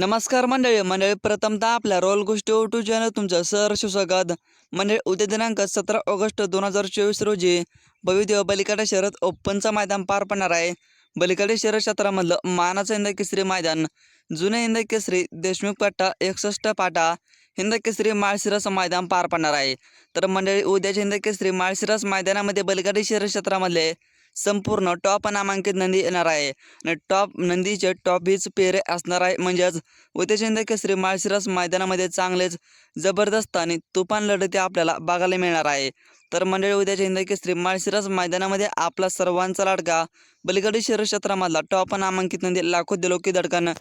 नमस्कार मंडळी मंडळी प्रथमतः आपल्या रोल गोष्टी टू चॅनल तुमचं सहर्ष स्वागत. मंडळी उद्या दिनांक सतरा ऑगस्ट दोन हजार चोवीस रोजी भविदेव बलिकाडा शहरात ओपनचं मैदान पार पडणार आहे. बलिकाडे शहर क्षेत्रामधलं मानाचं हिंद केसरी मैदान जुने हिंद केसरी देशमुख पट्टा एकसष्ट पाटा हिंद केसरी माळशिरस मैदान पार पडणार आहे. तर मंडळी उद्याच्या हिंद केसरी माळशिरस मैदानामध्ये बलिकाडे शहर क्षेत्रामधले संपूर्ण टॉप नामांकित नंदी येणार आहे. आणि टॉप नंदीचे टॉप हीच पेरे असणार आहे. म्हणजेच उद्याच्या केसरी माळशिरस मैदानामध्ये चांगलेच जबरदस्त आणि तुफान लढती आपल्याला बघायला मिळणार आहे. तर मंडळी उद्याच्या हिंद केसरी माळशिरस मैदानामध्ये आपला सर्वांचा लाडका बलिगडी शहर क्षेत्रामधला टॉप नामांकित नंदी लाखो दिलोकी दडकानं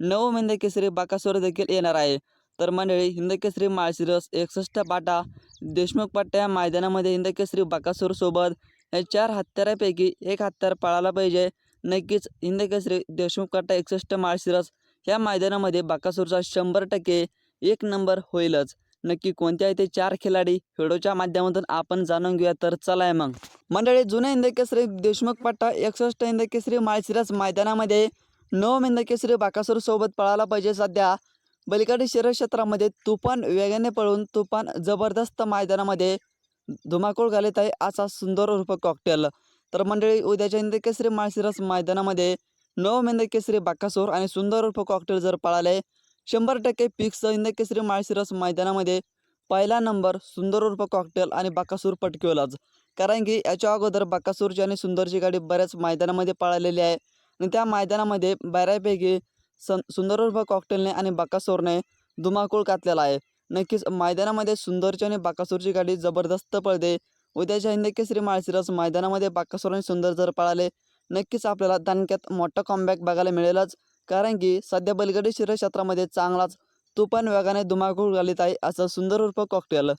नऊ हिंद केसरी बाकासोर देखील येणार आहे. तर मंडळी हिंदकेसरी माळशिरस एकसष्ट पाटा देशमुख पाट्या मैदानामध्ये हिंद केसरी या चार हत्यारापैकी एक हत्यार पळाला पाहिजे. नक्कीच हिंदकेसरी देशमुख काटा एकसष्ट माळशिरस ह्या मैदानामध्ये बाकासूरचा शंभर टक्के एक नंबर होईलच. नक्की कोणते आहे ते चार खिलाडी? व्हिडिओच्या माध्यमातून आपण जाणून घेऊया. तर चला आहे मग. मंडळी जुने हिंद देशमुख पट्टा एकसष्ट हिंद माळशिरस मैदानामध्ये नऊ हिंद बाकासूर सोबत पळाला पाहिजे सध्या. बलिकाडी शहर क्षेत्रामध्ये तुफान वेगाने पळून तुफान जबरदस्त मैदानामध्ये धुमाकूळ घालत आहे असा सुंदर उर्फ कॉकटेल तर मंडळी उद्याच्या हिंद केसरी माळशिरस मैदानामध्ये नव मेंद केसरी बाकासूर आणि सुंदर उर्फ कॉकटेल जर पळाले शंभर टक्के फिक्स हिंद केसरी माळशिरस मैदानामध्ये पहिला नंबर सुंदर उर्फ कॉकटेल आणि बाकासूर पटकवलाच. कारण की याच्या अगोदर बाकासूरची आणि सुंदरची गाडी बऱ्याच मैदानामध्ये पळालेली आहे आणि त्या मैदानामध्ये बऱ्यापैकी सन सुंदर उर्फ कॉकटेलने आणि बाकासूरने धुमाकूळ घातलेला आहे. नक्कीच मैदानामध्ये सुंदरची आणि बाकासूरची गाडी जबरदस्त पळते. उद्याच्या हिंदकेसरी माळशिरस मैदानामध्ये बाकासूर आणि सुंदर जर पळाले नक्कीच आपल्याला दणक्यात मोठा कॉमबॅक बघायला मिळेलच. कारण की सध्या बलगडी शिर क्षेत्रामध्ये चांगलाच तुफान वेगाने धुमाकूळ घालीत आहे असं सुंदर उर्फ कॉकटेल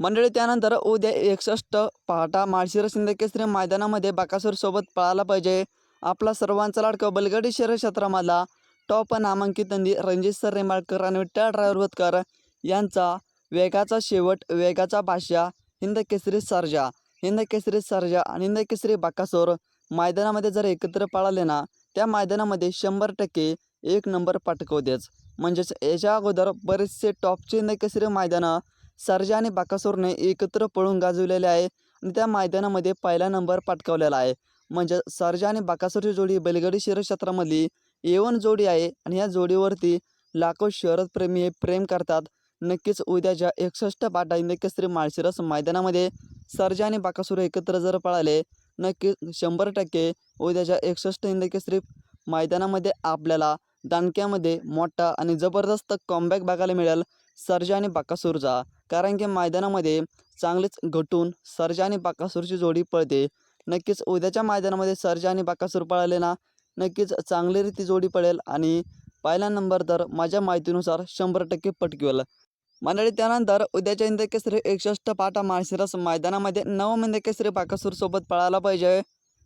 मंडळी त्यानंतर उद्या एकसष्ट पहाटा माळशिरस हिंदकेसरी मैदानामध्ये बाकासूरसोबत पळायला पाहिजे. आपला सर्वांचा लाडका बलगडी शहर क्षेत्रामधला टॉप नामांकित नंदी रणजित सर रेमाळकर आणि विठ्ठल ड्रायव्हर वतकर यांचा वेगाचा शेवट वेगाचा भाषा हिंद केसरी सर्जा हिंद केसरी सर्जा आणि हिंद केसरी बाकासोर मैदानामध्ये जर एकत्र पळाले ना त्या मैदानामध्ये शंभर टक्के एक नंबर पटकवतेच. म्हणजेच याच्या अगोदर बरेचसे टॉपचे हिंद केसरी मैदानं सर्जा आणि बाकासोरने एकत्र पळून गाजवलेले आहे आणि त्या मैदानामध्ये पहिला नंबर पटकावलेला आहे. म्हणजे सर्जा आणि बाकासोरची जोडी बैलगडी शहर क्षेत्रामधली एवन जोडी आहे आणि या जोडीवरती लाखो शहरप्रेमी हे प्रेम करतात. नक्कीच उद्याच्या एकसष्ट पाटा हिंद केसरी माळशिरस मैदानामध्ये सर्जा आणि बाकासूर एकत्र जर पळाले नक्की शंभर टक्के उद्याच्या एकसष्ट हिंद केसरी मैदानामध्ये आपल्याला दानक्यामध्ये मोठा आणि जबरदस्त कॉमबॅक बघायला मिळेल सर्जा आणि बाकासूरचा. कारण की मैदानामध्ये चांगलेच घटून सर्जा आणि बाकासूरची जोडी पळते. नक्कीच उद्याच्या मैदानामध्ये सर्जा आणि बाकासूर पळाले ना नक्कीच चांगली रीती जोडी पडेल आणि पहिला नंबर तर माझ्या माहितीनुसार शंभर टक्के पटकीवल. मंडळी त्यानंतर उद्याच्या हिंद एकसष्ट पाटा माळशिरस मैदानामध्ये नऊ हिंद बाकासूर सोबत पळायला पाहिजे.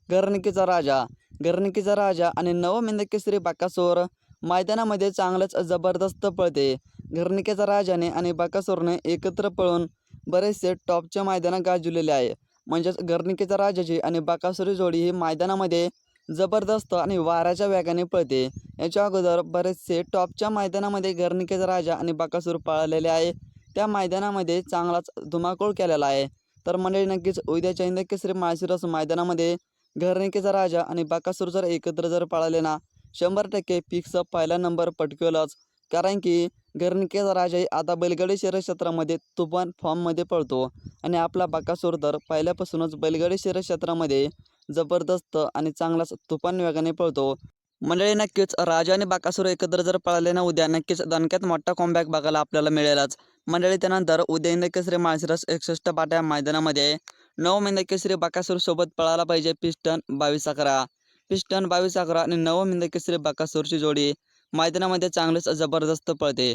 घरणकीचा राजा घरणकीचा राजा आणि नऊ हिंदकेसरी बाकासूर मैदानामध्ये चांगलंच जबरदस्त पळते. घरनिकेचा राजाने आणि बाकासूरने एकत्र पळून बरेचसे टॉपच्या मैदानात गाजवलेले आहे. म्हणजेच घरनिकेचा राजाची आणि बाकासुरी जोडी ही मैदानामध्ये जबरदस्त आणि वाऱ्याच्या वेगाने पळते. याच्या अगोदर बरेचसे टॉपच्या मैदानामध्ये घरनिकेचा राजा आणि बाकासूर पाळलेले आहे. त्या मैदानामध्ये चांगलाच धुमाकूळ केलेला आहे. तर मंडळी नक्कीच उद्याच्या हिंद माळशिरस मैदानामध्ये घरनिकेचा राजा आणि बाकासूर जर एकत्र जर पाळले ना शंभर टक्के पिक्सअप पहिला नंबर पटकवलाच. कारण की घरनिकेचा राजाही आता बैलगाडी शहर क्षेत्रामध्ये तुफान फॉर्ममध्ये पळतो. आणि आपला बाकासूर तर पहिल्यापासूनच बैलगाडी शहर क्षेत्रामध्ये जबरदस्त आणि चांगलाच तुफान वेगाने पळतो. मंडळी नक्कीच राजा आणि बाकासूर एकत्र जर पळाले ना उद्या नक्कीच दणक्यात मोठा कॉम्बॅक बघायला आपल्याला मिळेलच. मंडळी त्यानंतर उद्या इंद केसरी माळशिरस एकसष्ट पाट्या मैदानामध्ये. नऊ मिंद केसरी बाकासूर सोबत पळायला पाहिजे पिस्टन बावीस अकरा. पिस्टन बावीस अकरा आणि नऊ मिंद केसरी बाकासूरची जोडी मैदानामध्ये चांगलेच जबरदस्त पळते.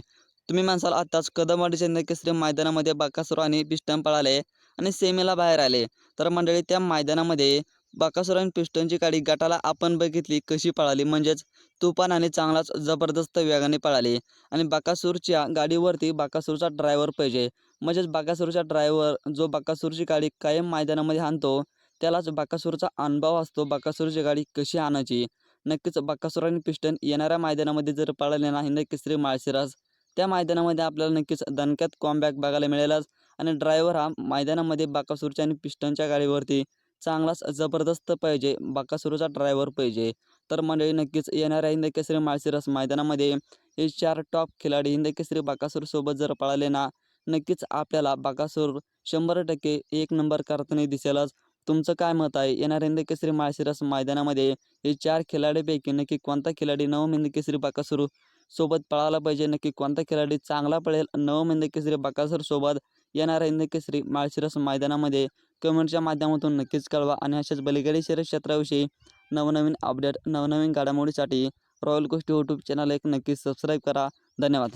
तुम्ही म्हणसाल आत्ताच कदमवाडीच्या इंद केसरी मैदानामध्ये बाकासूर आणि पिस्टन पळाले आणि सेमीला बाहेर आले. तर मंडळी त्या मैदानामध्ये बाकासूर आणि पिस्टनची गाडी गटाला आपण बघितली कशी पळाली? म्हणजेच तुफान आणि चांगलाच जबरदस्त वेगाने पळाली. आणि बाकासूरच्या गाडीवरती बाकासूरचा ड्रायव्हर पाहिजे. म्हणजेच बाकासूरचा ड्रायव्हर जो बाकासूरची गाडी कायम मैदानामध्ये आणतो त्यालाच बाकासूरचा अनुभव असतो बाकासूरची गाडी कशी आणायची नक्कीच बाकासूर आणि पिस्टन येणाऱ्या मैदानामध्ये जर पळाले नाही नक्की श्री माळशिराज त्या मैदानामध्ये आपल्याला नक्कीच दणक्यात कॉमबॅक बघायला मिळेलच. आणि ड्रायव्हर हा मैदानामध्ये बाकासूरच्या आणि पिस्टनच्या गाडीवरती चांगलाच जबरदस्त पाहिजे. बाकासुरूचा ड्रायव्हर पाहिजे. तर मंडळी नक्कीच येणाऱ्या हिंद केसरी माळशिरस मैदानामध्ये हे चार टॉप खिलाडी हिंद केसरी बाकासूरसोबत जर पळाले ना नक्कीच आपल्याला बाकासूर शंभर टक्के एक नंबर करताना दिसेलच. तुमचं काय मत आहे? येणाऱ्या हिंद केसरी माळशिरस मैदानामध्ये हे चार खिलाडीपैकी नक्की कोणता खिलाडी नवम हिंद केसरी बाकासूर सोबत पळायला पाहिजे? नक्की कोणता खिलाडी चांगला पळेल नवम हिंद केसरी बाकासूर सोबत येणाऱ्या हिंद केसरी माळशिरस मैदानामध्ये? कमेंटच्या माध्यमातून नक्कीच कळवा आणि अशाच बलिगाडी शरीर क्षेत्राविषयी नवनवीन अपडेट नवनवीन घडामोडीसाठी रॉयल गोष्टी यूट्यूब चॅनल एक नक्कीच सबस्क्राईब करा. धन्यवाद.